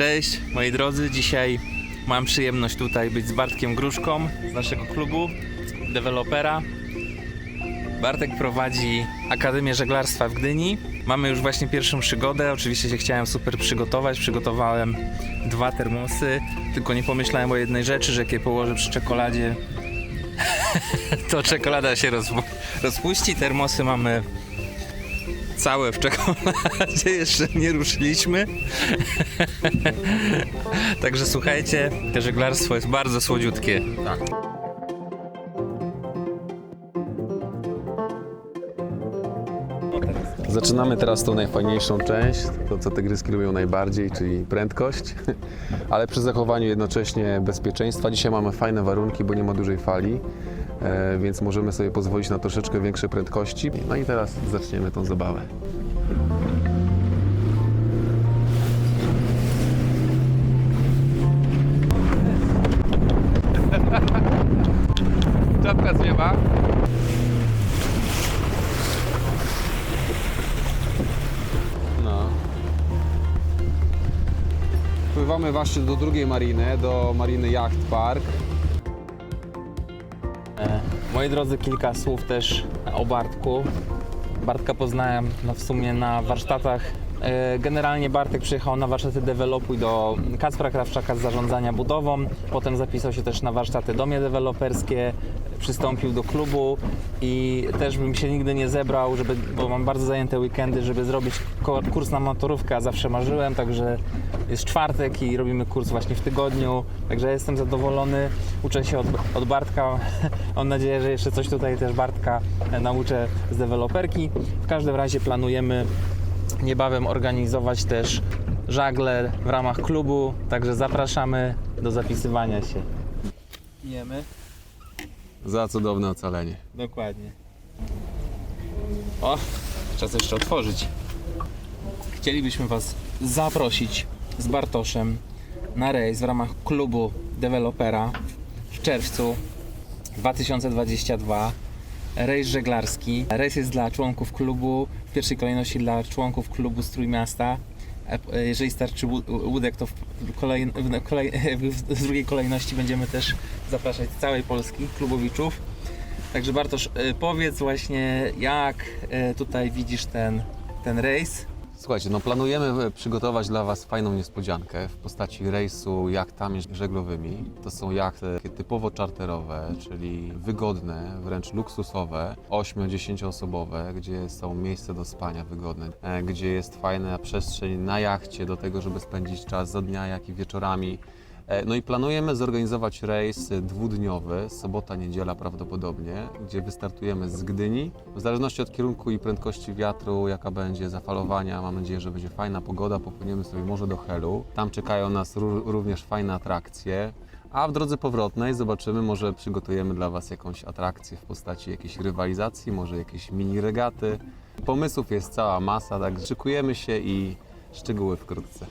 Cześć moi drodzy, dzisiaj mam przyjemność tutaj być z Bartkiem Gruszką z naszego klubu, dewelopera. Bartek prowadzi Akademię Żeglarstwa w Gdyni. Mamy już właśnie pierwszą przygodę, oczywiście się chciałem super przygotować, przygotowałem dwa termosy, tylko nie pomyślałem o jednej rzeczy, że jak je położę przy czekoladzie, to czekolada się rozpu- rozpuści. Termosy mamy całe w czekoladzie, jeszcze nie ruszyliśmy. Także słuchajcie, to żeglarstwo jest bardzo słodziutkie. Zaczynamy teraz tą najfajniejszą część, to co tygryski lubią najbardziej, czyli prędkość, ale przy zachowaniu jednocześnie bezpieczeństwa. Dzisiaj mamy fajne warunki, bo nie ma dużej fali, e, więc możemy sobie pozwolić na troszeczkę większe prędkości. No i teraz zaczniemy tą zabawę. Czapka z. Pływamy właśnie do drugiej mariny, do mariny Yacht Park. E, Moi drodzy, kilka słów też o Bartku. Bartka poznałem no w sumie na warsztatach. E, Generalnie Bartek przyjechał na warsztaty Developuj do Kacpra Krawczaka z zarządzania budową. Potem zapisał się też na warsztaty domie deweloperskie, przystąpił do klubu i też bym się nigdy nie zebrał, żeby, bo mam bardzo zajęte weekendy, żeby zrobić kurs na motorówkę, a zawsze marzyłem, także jest czwartek i robimy kurs właśnie w tygodniu, także jestem zadowolony. Uczę się od, od Bartka. Mam nadzieję, że jeszcze coś tutaj też Bartka nauczę z deweloperki. W każdym razie planujemy niebawem organizować też żagle w ramach klubu, także zapraszamy do zapisywania się. Jemy. Za cudowne ocalenie. Dokładnie. O, czas jeszcze otworzyć. Chcielibyśmy Was zaprosić z Bartoszem na rejs w ramach klubu dewelopera w czerwcu 2022. Rejs żeglarski. Rejs jest dla członków klubu, w pierwszej kolejności dla członków klubu z Trójmiasta. E, Jeżeli starczy łó- łódek, to w, kolej, w, kolej, w drugiej kolejności będziemy też zapraszać całej Polski klubowiczów. Także Bartosz, y, powiedz właśnie, jak tutaj widzisz ten, ten rejs. Słuchajcie, no planujemy e, przygotować dla Was fajną niespodziankę w postaci rejsu jachtami żeglowymi. To są jachty typowo czarterowe, czyli wygodne, wręcz luksusowe, 8-10 osobowe, gdzie są miejsca do spania wygodne, e, gdzie jest fajna przestrzeń na jachcie do tego, żeby spędzić czas za dnia, jak i wieczorami. E, No i planujemy zorganizować rejs dwudniowy, sobota, niedziela prawdopodobnie, gdzie wystartujemy z Gdyni. W zależności od kierunku i prędkości wiatru, jaka będzie zafalowania, mam nadzieję, że będzie fajna pogoda, popłyniemy sobie może do Helu. Tam czekają nas ró- również fajne atrakcje. A w drodze powrotnej zobaczymy, może przygotujemy dla Was jakąś atrakcję w postaci jakiejś rywalizacji, może jakieś mini regaty. Pomysłów jest cała masa, tak szykujemy się i szczegóły wkrótce.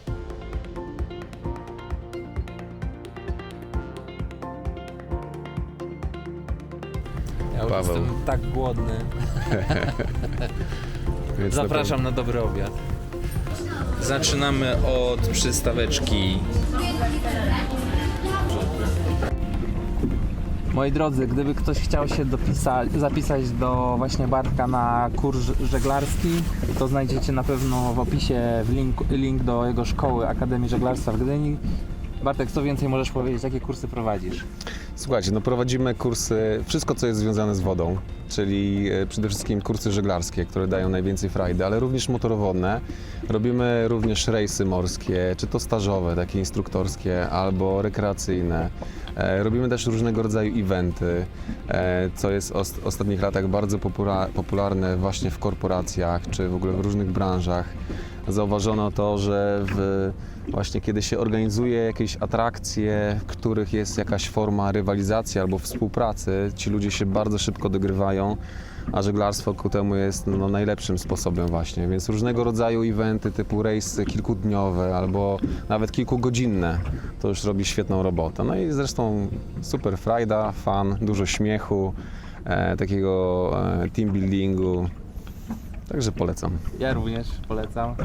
Ja już Paweł. jestem tak głodny. Więc na Zapraszam na dobry obiad. Zaczynamy od przystaweczki. Moi drodzy, gdyby ktoś chciał się dopisa- zapisać do właśnie Bartka na kurs żeglarski, to znajdziecie na pewno w opisie w link, link do jego szkoły Akademii Żeglarstwa w Gdyni. Bartek, co więcej możesz powiedzieć, jakie kursy prowadzisz? Słuchajcie, no prowadzimy kursy, wszystko co jest związane z wodą, czyli e, przede wszystkim kursy żeglarskie, które dają najwięcej frajdy, ale również motorowodne. Robimy również rejsy morskie, czy to stażowe, takie instruktorskie, albo rekreacyjne. E, Robimy też różnego rodzaju eventy, e, co jest w os- ostatnich latach bardzo popula- popularne właśnie w korporacjach, czy w ogóle w różnych branżach. Zauważono to, że w, właśnie kiedy się organizuje jakieś atrakcje, w których jest jakaś forma rywalizacji albo współpracy, ci ludzie się bardzo szybko dogrywają, a żeglarstwo ku temu jest no, najlepszym sposobem właśnie. Więc różnego rodzaju eventy typu rejsy kilkudniowe albo nawet kilkugodzinne to już robi świetną robotę. No i zresztą super frajda, fan, dużo śmiechu, e, takiego e, team buildingu. Także polecam. Ja również polecam.